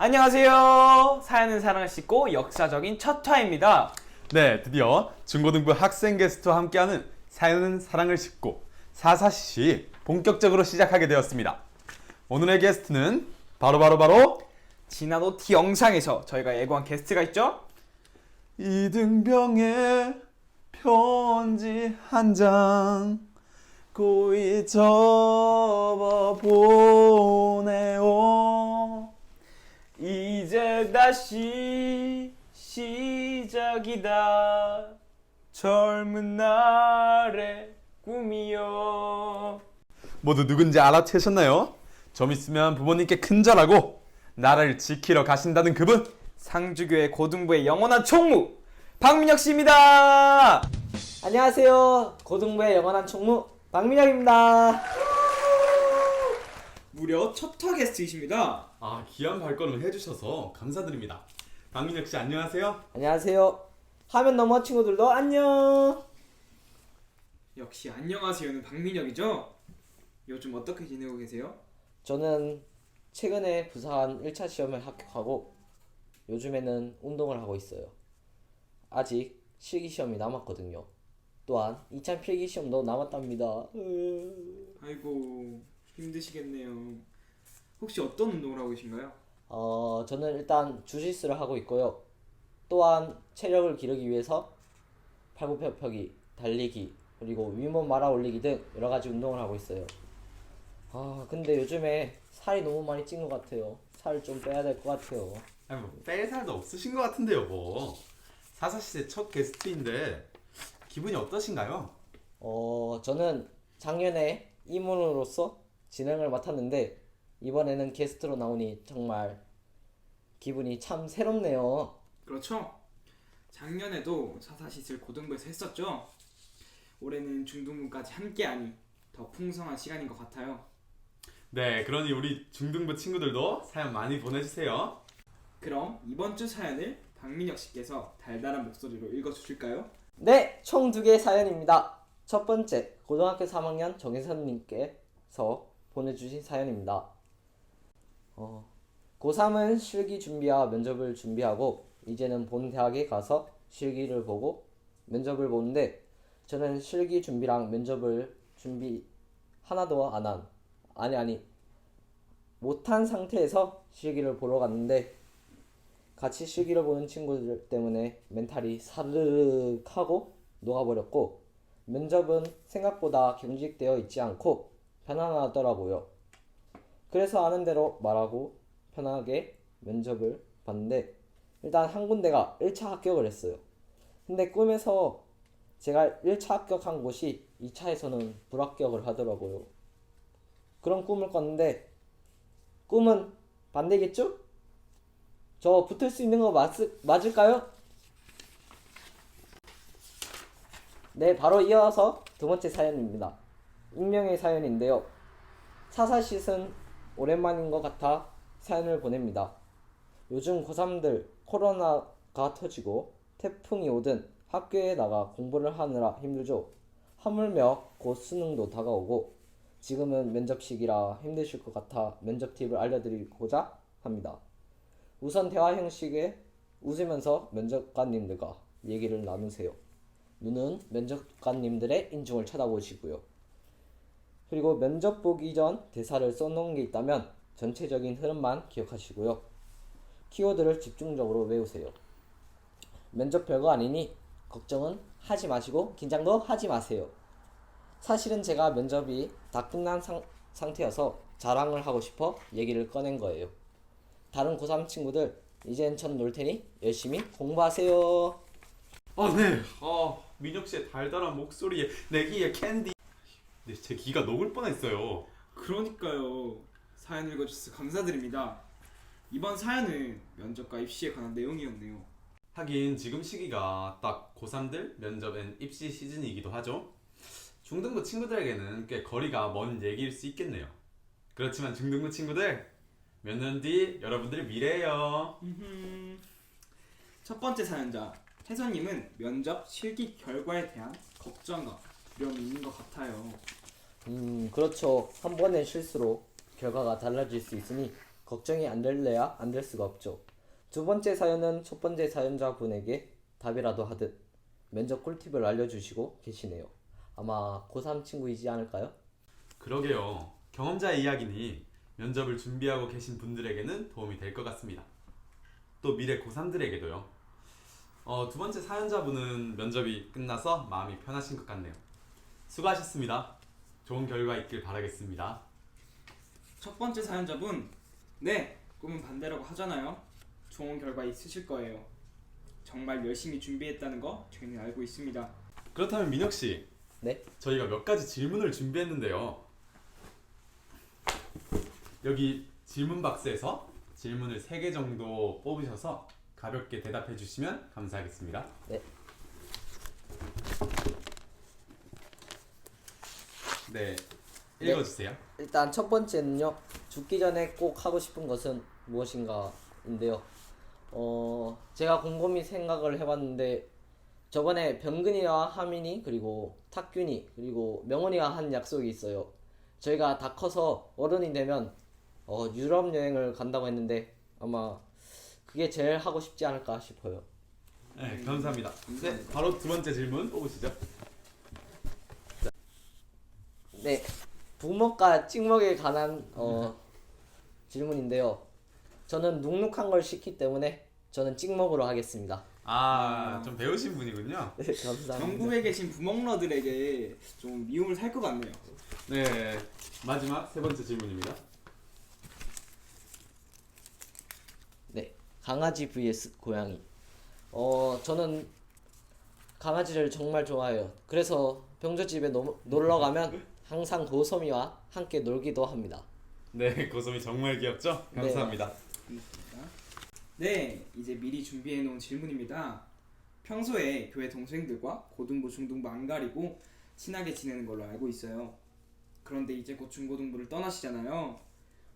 안녕하세요. 사연은 사랑을 싣고 역사적인 첫 화입니다. 네, 드디어 중고등부 학생 게스트와 함께하는 사연은 사랑을 싣고 사사시 본격적으로 시작하게 되었습니다. 오늘의 게스트는 바로 바로 바로 지난 OT 영상에서 저희가 예고한 게스트가 있죠? 이등병의 편지 한 장 고이 접어 보 다시 시작이다. 젊은 날의 꿈이여. 모두 누군지 알아채셨나요? 좀 있으면 부모님께 큰절하고 나라를 지키러 가신다는 그분 상주교회 고등부의 영원한 총무 박민혁 씨입니다. 안녕하세요. 고등부의 영원한 총무 박민혁입니다. 무려 첫화 게스트이십니다. 아 귀한 발걸음 해주셔서 감사드립니다 박민혁 씨 안녕하세요 안녕하세요. 화면 너머 친구들도 안녕. 역시 안녕하세요는 박민혁이죠? 요즘 어떻게 지내고 계세요? 저는 최근에 부산 1차 시험을 합격하고 요즘에는 운동을 하고 있어요. 아직 실기 시험이 남았거든요. 또한 2차 필기 시험도 남았답니다. 아이고 힘드시겠네요. 혹시 어떤 운동을 하고 계신가요? 어, 저는 일단 주짓수를 하고 있고요. 또한 체력을 기르기 위해서 팔굽혀펴기, 달리기, 그리고 윗몸 말아 올리기 등 여러 가지 운동을 하고 있어요. 아, 근데 요즘에 살이 너무 많이 찐 것 같아요. 살 좀 빼야 될 것 같아요. 아니 뭐뺄 살도 없으신 것 같은데요 뭐 사사시대 첫 게스트인데 기분이 어떠신가요? 어, 저는 작년에 임원으로서 진행을 맡았는데 이번에는 게스트로 나오니 정말 기분이 참 새롭네요. 그렇죠. 작년에도 사사시슬 고등부에서 했었죠. 올해는 중등부까지 함께하니 더 풍성한 시간인 것 같아요. 네 그러니 우리 중등부 친구들도 사연 많이 보내주세요 그럼 이번 주 사연을 박민혁 씨께서 달달한 목소리로 읽어주실까요? 네, 총 두 개의 사연입니다. 첫 번째, 고등학교 3학년 정혜선님께서 보내주신 사연입니다. 어, 고3은 실기 준비와 면접을 준비하고 이제는 본 대학에 가서 실기를 보고 면접을 보는데 저는 실기 준비랑 면접을 준비 하나도 안 한, 아니 아니 못한 상태에서 실기를 보러 갔는데 같이 실기를 보는 친구들 때문에 멘탈이 사르륵 하고 녹아버렸고 면접은 생각보다 경직되어 있지 않고 편안하더라고요. 그래서 아는 대로 말하고 편하게 면접을 봤는데 일단 한 군데가 1차 합격을 했어요. 근데 꿈에서 제가 1차 합격한 곳이 2차에서는 불합격을 하더라고요. 그런 꿈을 꿨는데 꿈은 반대겠죠? 저 붙을 수 있는 거 맞, 맞을까요? 네, 바로 이어서 두 번째 사연입니다. 익명의 사연인데요. 사사시은 오랜만인 것 같아 사연을 보냅니다. 요즘 고3들 코로나가 터지고 태풍이 오든 학교에 나가 공부를 하느라 힘들죠. 하물며 곧 수능도 다가오고 지금은 면접 시기라 힘드실 것 같아 면접 팁을 알려드리고자 합니다. 우선 대화 형식에 웃으면서 면접관님들과 얘기를 나누세요. 눈은 면접관님들의 인중을 쳐다보시고요. 그리고 면접 보기 전 대사를 써놓은 게 있다면 전체적인 흐름만 기억하시고요. 키워드를 집중적으로 외우세요. 면접 별거 아니니 걱정은 하지 마시고 긴장도 하지 마세요. 사실은 제가 면접이 다 끝난 상, 상태여서 자랑을 하고 싶어 얘기를 꺼낸 거예요. 다른 고3 친구들 이젠 전 놀 테니 열심히 공부하세요. 아 네 아 민혁 씨의 달달한 목소리에 내기의 캔디 네, 제 귀가 녹을 뻔했어요 그러니까요. 사연 읽어주셔서 감사드립니다. 이번 사연은 면접과 입시에 관한 내용이었네요. 하긴 지금 시기가 딱 고3들 면접 앤 입시 시즌이기도 하죠. 중등부 친구들에게는 꽤 거리가 먼 얘기일 수 있겠네요. 그렇지만 중등부 친구들 몇 년 뒤 여러분들의 미래예요. 음흠. 첫 번째 사연자 혜선님은 면접 실기 결과에 대한 걱정과 두려움이 있는 것 같아요. 음, 그렇죠. 한 번의 실수로 결과가 달라질 수 있으니 걱정이 안 될래야 안 될 수가 없죠. 두 번째 사연은 첫 번째 사연자분에게 답이라도 하듯 면접 꿀팁을 알려주시고 계시네요. 아마 고3 친구이지 않을까요? 그러게요. 경험자의 이야기니 면접을 준비하고 계신 분들에게는 도움이 될 것 같습니다. 또 미래 고3들에게도요. 어, 두 번째 사연자분은 면접이 끝나서 마음이 편하신 것 같네요. 수고하셨습니다. 좋은 결과 있길 바라겠습니다. 첫 번째 사연자분, 네, 꿈은 반대라고 하잖아요. 좋은 결과 있으실 거예요. 정말 열심히 준비했다는 거 저희는 알고 있습니다. 그렇다면 민혁 씨, 네. 저희가 몇 가지 질문을 준비했는데요. 여기 질문 박스에서 질문을 3개 정도 뽑으셔서 가볍게 대답해 주시면 감사하겠습니다. 네. 네. 네. 읽어 주세요. 일단 첫 번째는요. 죽기 전에 꼭 하고 싶은 것은 무엇인가인데요. 어, 제가 곰곰이 생각을 해봤는데 저번에 병근이와 하민이 그리고 탁균이 그리고 명훈이가 한 약속이 있어요. 저희가 다 커서 어른이 되면 어, 유럽 여행을 간다고 했는데 아마 그게 제일 하고 싶지 않을까 싶어요. 네, 감사합니다. 네, 바로 두 번째 질문 뽑으시죠. 네, 부먹과 찍먹에 관한 어, 질문인데요. 저는 눅눅한 걸 싫기 때문에 저는 찍먹으로 하겠습니다. 아, 좀 배우신 분이군요. 네, 감사합니다. 전국에 계신 부먹러들에게 좀 미움을 살 것 같네요. 네, 마지막 세 번째 질문입니다. 네, 강아지 vs 고양이. 어, 저는 강아지를 정말 좋아해요. 그래서 병조집에 노, 놀러 가면 항상 고소미와 함께 놀기도 합니다. 네, 고소미 정말 귀엽죠? 네. 감사합니다. 네, 이제 미리 준비해 놓은 질문입니다. 평소에 교회 동생들과 고등부, 중등부 안 가리고 친하게 지내는 걸로 알고 있어요. 그런데 이제 곧 중고등부를 떠나시잖아요.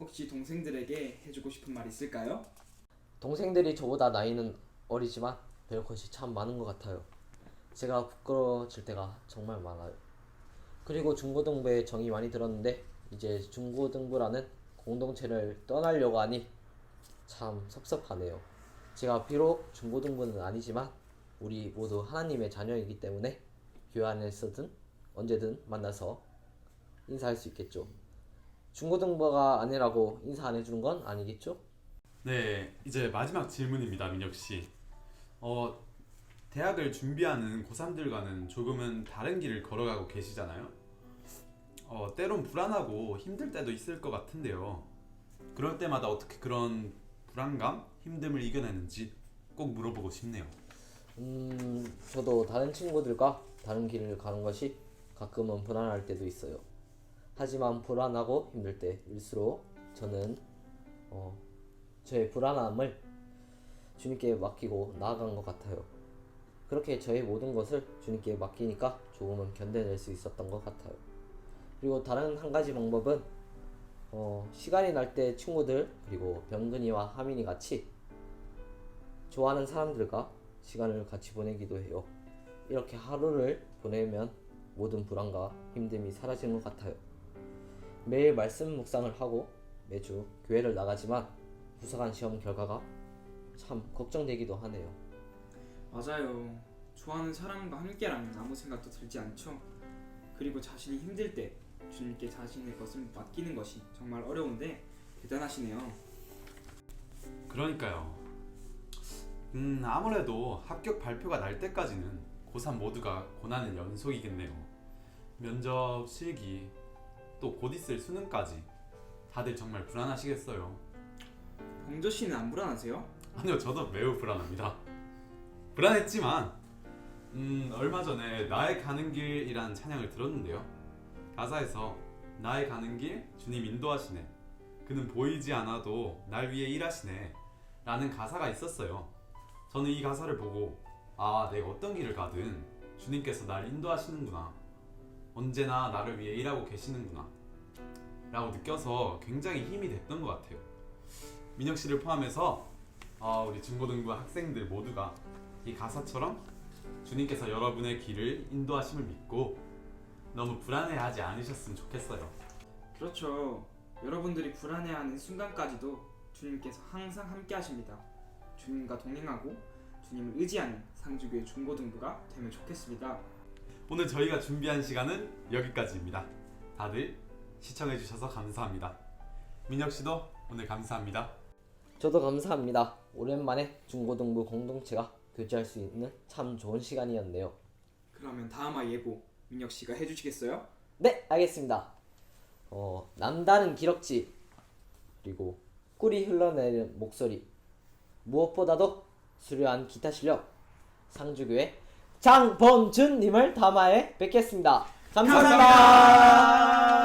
혹시 동생들에게 해주고 싶은 말 있을까요? 동생들이 저보다 나이는 어리지만 배울 것이 참 많은 것 같아요. 제가 부끄러워질 때가 정말 많아요. 그리고 중고등부에 정이 많이 들었는데 이제 중고등부라는 공동체를 떠나려고 하니 참 섭섭하네요. 제가 비록 중고등부는 아니지만 우리 모두 하나님의 자녀이기 때문에 교회 안에서든 언제든 만나서 인사할 수 있겠죠. 중고등부가 아니라고 인사 안 해주는 건 아니겠죠? 네, 이제 마지막 질문입니다, 민혁 씨. 어, 대학을 준비하는 고3들과는 조금은 다른 길을 걸어가고 계시잖아요. 어, 때론 불안하고 힘들 때도 있을 것 같은데요. 그럴 때마다 어떻게 그런 불안감, 힘듦을 이겨내는지 꼭 물어보고 싶네요. 음, 저도 다른 친구들과 다른 길을 가는 것이 가끔은 불안할 때도 있어요. 하지만 불안하고 힘들 때일수록 저는 어, 저의 불안함을 주님께 맡기고 나아간 것 같아요. 그렇게 저의 모든 것을 주님께 맡기니까 조금은 견뎌낼 수 있었던 것 같아요. 그리고 다른 한 가지 방법은 어, 시간이 날 때 친구들 그리고 병근이와 하민이 같이 좋아하는 사람들과 시간을 같이 보내기도 해요. 이렇게 하루를 보내면 모든 불안과 힘듦이 사라지는 것 같아요. 매일 말씀 묵상을 하고 매주 교회를 나가지만 부사관 시험 결과가 참 걱정되기도 하네요. 맞아요. 좋아하는 사람과 함께라면 아무 생각도 들지 않죠. 그리고 자신이 힘들 때 주님께 자신의 것을 맡기는 것이 정말 어려운데 대단하시네요. 그러니까요. 음, 아무래도 합격 발표가 날 때까지는 고3 모두가 고난의 연속이겠네요. 면접, 실기, 또 곧 있을 수능까지 다들 정말 불안하시겠어요. 봉조 씨는 안 불안하세요? 아니요, 저도 매우 불안합니다. 불안했지만, 음, 얼마 전에 나의 가는 길이란 찬양을 들었는데요. 가사에서 나의 가는 길 주님 인도하시네. 그는 보이지 않아도 날 위해 일하시네. 라는 가사가 있었어요. 저는 이 가사를 보고 아, 내가 어떤 길을 가든 주님께서 날 인도하시는구나. 언제나 나를 위해 일하고 계시는구나. 라고 느껴서 굉장히 힘이 됐던 것 같아요. 민혁 씨를 포함해서 아, 우리 중고등부 학생들 모두가 이 가사처럼 주님께서 여러분의 길을 인도하심을 믿고 너무 불안해하지 않으셨으면 좋겠어요. 그렇죠. 여러분들이 불안해하는 순간까지도 주님께서 항상 함께 하십니다. 주님과 동행하고 주님을 의지하는 상주교회 중고등부가 되면 좋겠습니다. 오늘 저희가 준비한 시간은 여기까지입니다. 다들 시청해주셔서 감사합니다. 민혁 씨도 오늘 감사합니다. 저도 감사합니다. 오랜만에 중고등부 공동체가 교제할 수 있는 참 좋은 시간이었네요. 그러면 다음화 예보 민혁 씨가 해주시겠어요? 네, 알겠습니다. 어, 남다른 기럭지 그리고 꿀이 흘러내리는 목소리 무엇보다도 수려한 기타 실력 상주교회 장범준님을 담아에 뵙겠습니다 감사합니다. 감사합니다.